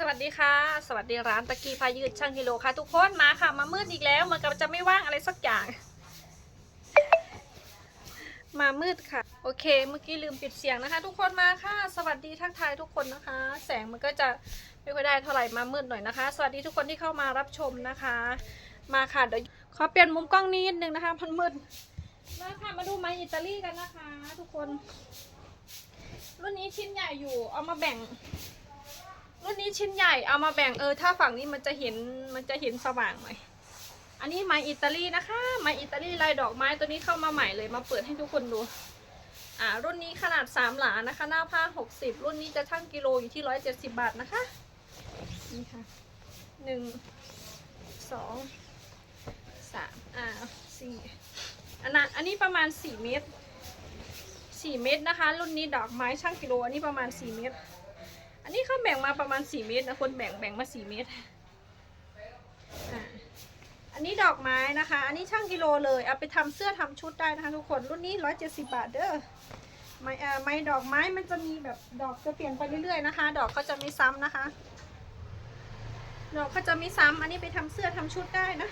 สวัสดีค่ะ สวัสดีร้านตะกี้พายืดช่างกิโลค่ะ ทุกคนมาค่ะ มามืดอีกแล้วเหมือนกับจะไม่ว่างอะไรสักอย่าง มามืดค่ะ โอเค เมื่อกี้ลืมปิดเสียงนะคะ ทุกคนมาค่ะ สวัสดีทักทายทุกคนนะคะ แสงมันก็จะไม่ค่อยได้เท่าไหร่มามืดหน่อยนะคะ สวัสดีทุกคนที่เข้ามารับชมนะคะ มาค่ะเดี๋ยวขอเปลี่ยนมุมกล้องนิดนึงนะคะมันมืดมาค่ะมาดูไม้อิตาลีกันนะคะ ทุกคน รุ่นนี้ชิ้นใหญ่อยู่เอามาแบ่ง รุ่นนี้ชิ้นใหญ่เอามาแบ่งเออถ้าฝั่งนี้มันจะเห็นมันจะเห็นสว่างหน่อยอันนี้ไม้อิตาลีนะคะไม้อิตาลีลายดอกไม้ตัวนี้เข้ามาใหม่เลยมาเปิดให้ทุกคนดูอ่ารุ่นนี้ขนาดสามหลานะคะ หน้าผ้าหกสิบรุ่นนี้จะชั่งกิโลอยู่ที่ร้อยเจ็ดสิบาทนะคะนี่ค่ะหนึ่งสองสามอ่าสี่อันนั้นอันนี้ประมาณสี่เมตรสี่เมตรนะคะ รุ่นนี้ดอกไม้ช่างกิโลอันนี้ประมาณสี่เมตร นนี้เขาแบ่งมาประมาณ4เมตรนะคนแบ่งแบ่งมา4เมตรอันนี้ดอกไม้นะคะ อันนี้ช่างกิโลเลยเอาไปทำเสื้อทำชุดได้นะคะทุกคนรุ่นนี้170บาทเด้อไม้อ่าไม้ดอกไม้มันจะมีแบบดอกจะเปลี่ยนไปเรื่อยๆนะคะ ดอกเขาจะไม่ซ้ำนะคะ ดอกเขาจะไม่ซ้ำอันนี้ไปทำเสื้อทำชุดได้นะ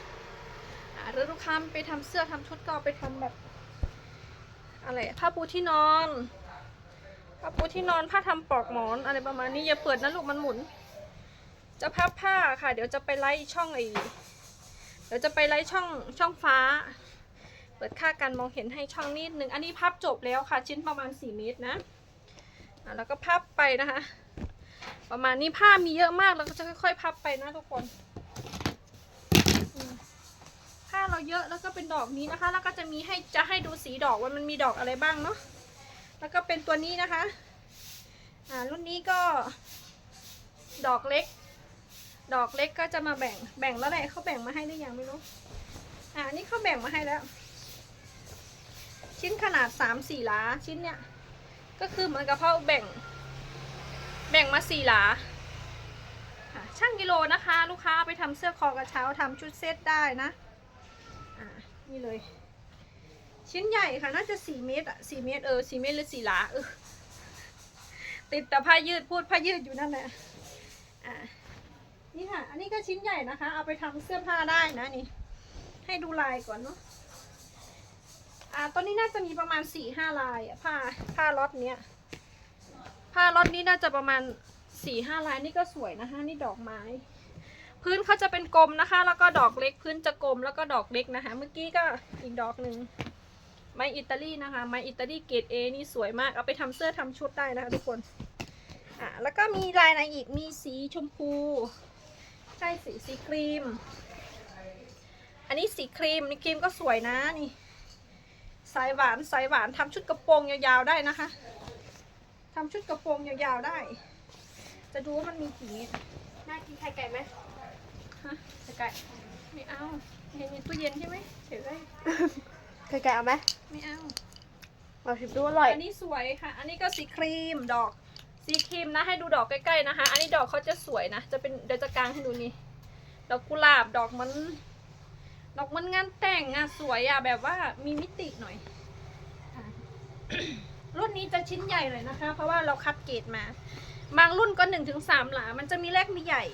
หรือลูกค้าไปทำเสื้อทำชุดก็ไปทำแบบอะไรผ้าปูที่นอน ผ้าปูที่นอนผ้าทำปลอกหมอนอะไรประมาณนี้อย่าเปิดนะลูกมันหมุน จะพับผ้าค่ะ เดี๋ยวจะไปไล่ช่องไอเดี๋ยวจะไปไล่ช่องช่องฟ้า เปิดค่าการมองเห็นให้ช่องนิดหนึ่งอันนี้พับจบแล้วค่ะ ชิ้นประมาณ 4 เมตรนะแล้วก็พับไปนะคะ ประมาณนี้ผ้ามีเยอะมากแล้วก็จะค่อย ๆ พับไปนะทุกคนผ้าเราเยอะแล้วก็เป็นดอกนี้นะคะ แล้วก็จะมีให้จะให้ดูสีดอกว่ามันมีดอกอะไรบ้างเนาะ แล้วก็เป็นตัวนี้นะคะ อ่ารุ่นนี้ก็ ดอกเล็ก ดอกเล็กก็จะมาแบ่งแบ่งแล้วแหละเขาแบ่งมาให้หรือยังไม่รู้ อ่านี่เขาแบ่งมาให้แล้ว ชิ้นขนาดสามสี่หลาชิ้นเนี้ยก็คือเหมือนกับเขาแบ่ง แบ่งมาสี่หลาอะช่างกิโลนะคะ ลูกค้าเอาไปทำเสื้อคอกระเช้าทำชุดเซตได้นะ อ่านี่เลย ชิ้นใหญ่ค่ะน่าจะสี่เมตรอะสี่เมตรเออสี่เมตรหรือสี่หลาเออติดแต่ผ้ายืดพูดผ้ายืดอยู่นั่นแหละอ่านี่ค่ะ อันนี้ก็ชิ้นใหญ่นะคะ เอาไปทำเสื้อผ้าได้นะนี่ ให้ดูลายก่อนเนาะอ่าตัวนี้น่าจะมีประมาณสี่ห้าลายผ้าผ้าล็อตเนี้ยผ้าล็อตนี้น่าจะประมาณสี่ห้าลายนี่ก็สวยนะคะ นี่ดอกไม้ พื้นเขาจะเป็นกลมนะคะ แล้วก็ดอกเล็กพื้นจะกลมแล้วก็ดอกเล็กนะคะ เมื่อกี้ก็อีกดอกหนึ่ง ไม้อิตาลีนะคะ ไม้อิตาลีเกรดเอนี่สวยมาก เอาไปทำเสื้อทำชุดได้นะคะทุกคน อะ แล้วก็มีลายไหนอีก มีสีชมพู ใช่สีสีครีม อันนี้สีครีม นี่ครีมก็สวยนะนี่ สายหวานสายหวานทำชุดกระโปรงยาวๆได้นะคะทำชุดกระโปรงยาวๆได้ จะดูว่ามันมีกี่เม็ดน่ากินไข่ไก่ไหมฮะไข่ไก่ ไม่เอาเห็นในตู้เย็นใช่ไหมเฉยเลย ไข่ไก่เอาไหมไม่เอามาชิมดูอร่อย อันนี้สวยค่ะ อันนี้ก็สีครีมดอก สีครีมนะให้ดูดอกใกล้ๆนะคะ อันนี้ดอกเขาจะสวยนะ จะเป็นเดี๋ยวจะกางให้ดูนี่ ดอกกุหลาบดอกมัน ดอกมันงานแต่งงานสวยอะแบบว่ามีมิติหน่อยอะรุ่นนี้จะชิ้นใหญ่เลยนะคะ เพราะว่าเราคัดเกรดมา บางรุ่นก็หนึ่งถึงสามหลา มันจะมีเล็กมีใหญ่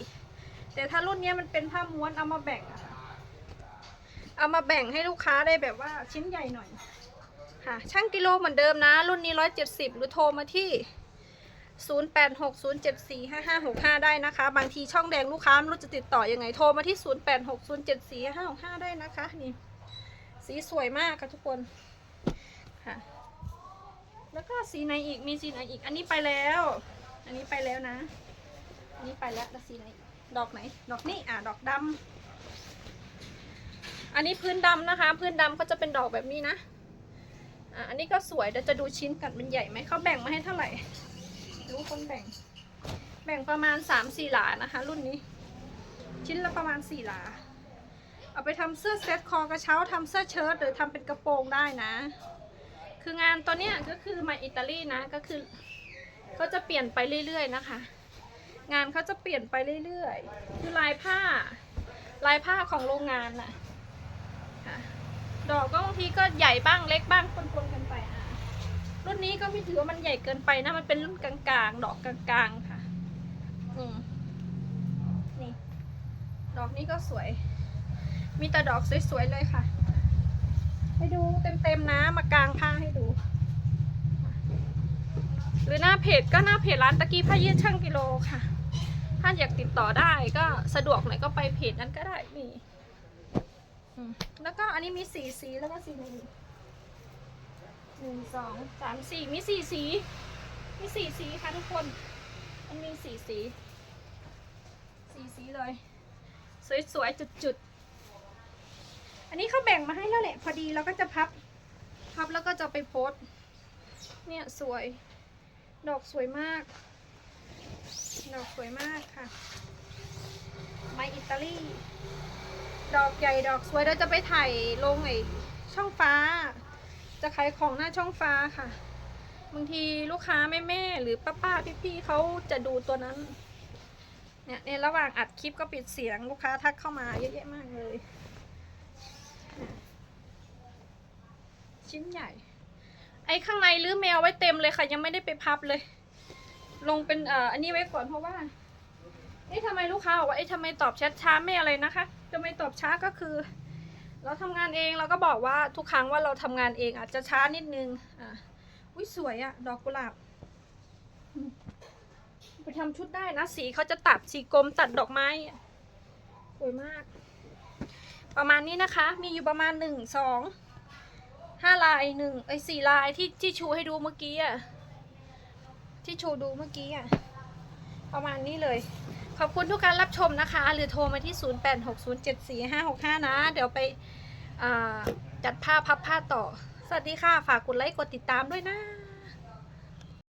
แต่ถ้ารุ่นเนี้ยมันเป็นผ้าม้วนเอามาแบ่งอะค่ะ เอามาแบ่งให้ลูกค้าได้แบบว่าชิ้นใหญ่หน่อย ค่ะ ช่างกิโลเหมือนเดิมนะ รุ่นนี้ 170 หรือโทรมาที่ 0860745565 ได้นะคะ บางทีช่องแดงลูกค้าไม่รู้จะติดต่อยังไง โทรมาที่ 0860745565 ได้นะคะ นี่ สีสวยมากค่ะทุกคน ค่ะ แล้วก็สีไหนอีก มีสีไหนอีก อันนี้ไปแล้ว อันนี้ไปแล้วนะ อันนี้ไปแล้วแล้วสีไหน ดอกไหน ดอกนี้ อะ ดอกดำ อันนี้พื้นดำนะคะ พื้นดำเขาจะเป็นดอกแบบนี้นะอันนี้ก็สวยเดี๋ยวจะดูชิ้นกันมันใหญ่ไหมเขาแบ่งมาให้เท่าไหร่รู้คนแบ่ง แบ่งประมาณสามสี่หลานะคะ รุ่นนี้ ชิ้นละประมาณสี่หลา เอาไปทำเสื้อเซ็ตคอกระเช้าทำเสื้อเชิ้ตหรือทำเป็นกระโปรงได้นะ คืองานตัวเนี้ยก็คือมาอิตาลีนะก็คือเขาจะเปลี่ยนไปเรื่อยๆนะคะ งานเขาจะเปลี่ยนไปเรื่อยๆ คือลายผ้า ลายผ้าของโรงงานน่ะ ดอกก็บางทีก็ใหญ่บ้างเล็กบ้างปนๆกันไปอะรุ่นนี้ก็ไม่ถือว่ามันใหญ่เกินไปนะมันเป็นรุ่นกลางๆ ดอกกลางๆค่ะอืมนี่ดอกนี้ก็สวย มีแต่ดอกสวยๆเลยค่ะให้ดูเต็มๆนะมากลางผ้าให้ดู หรือหน้าเพจก็หน้าเพจร้านตะกี้ผ้ายืดช่างกิโลค่ะ ถ้าอยากติดต่อได้ก็สะดวกหน่อยก็ไปเพจนั้นก็ได้นี่ แล้วก็อันนี้มีสีสีแล้วก็สีหนึ่งหนึ่งสองสามสี่มีสี่สี มีสี่สีค่ะทุกคน มันมีสี่สีสี่สีเลย สวยๆจุดๆ อันนี้เขาแบ่งมาให้แล้วแหละพอดีเราก็จะพับ พับแล้วก็จะไปโพสเนี่ยสวย ดอกสวยมาก ดอกสวยมากค่ะไม้อิตาลี ดอกใหญ่ดอกสวยเราจะไปถ่ายลงไอช่องฟ้า จะขายของหน้าช่องฟ้าค่ะ บางทีลูกค้าแม่แม่ๆหรือป้าป้าพี่พี่ๆเขาจะดูตัวนั้น เนี่ยในระหว่างอัดคลิปก็ปิดเสียงลูกค้าทักเข้ามาเยอะแยะมากเลย ชิ้นใหญ่ ไอ้ข้างในรื้อแมวไว้เต็มเลยค่ะ ยังไม่ได้ไปพับเลย ลงเป็นเอ่ออันนี้ไว้ก่อนเพราะว่า เอ๊ะทำไมลูกค้าบอกว่าเอ๊ะทำไมตอบแชทช้าไม่อะไรนะคะทำไมตอบช้าก็คือ เราทำงานเองเราก็บอกว่าทุกครั้งว่าเราทำงานเองอาจจะช้านิดนึงอะอุ้ยสวยอะดอกกุหลาบไปทำชุดได้นะสีเขาจะตัดสีกรมตัดดอกไม้สวยมาก ประมาณนี้นะคะ มีอยู่ประมาณหนึ่งสองห้าลายหนึ่งไอ้สี่ลายที่ที่ชูให้ดูเมื่อกี้อะที่ชูดูเมื่อกี้อะประมาณนี้เลย ขอบคุณทุกการรับชมนะคะ หรือโทรมาที่ 0860745565 นะ เดี๋ยวไปจัดผ้าพับผ้าต่อ สวัสดีค่ะ ฝากกดไลค์กดติดตามด้วยนะ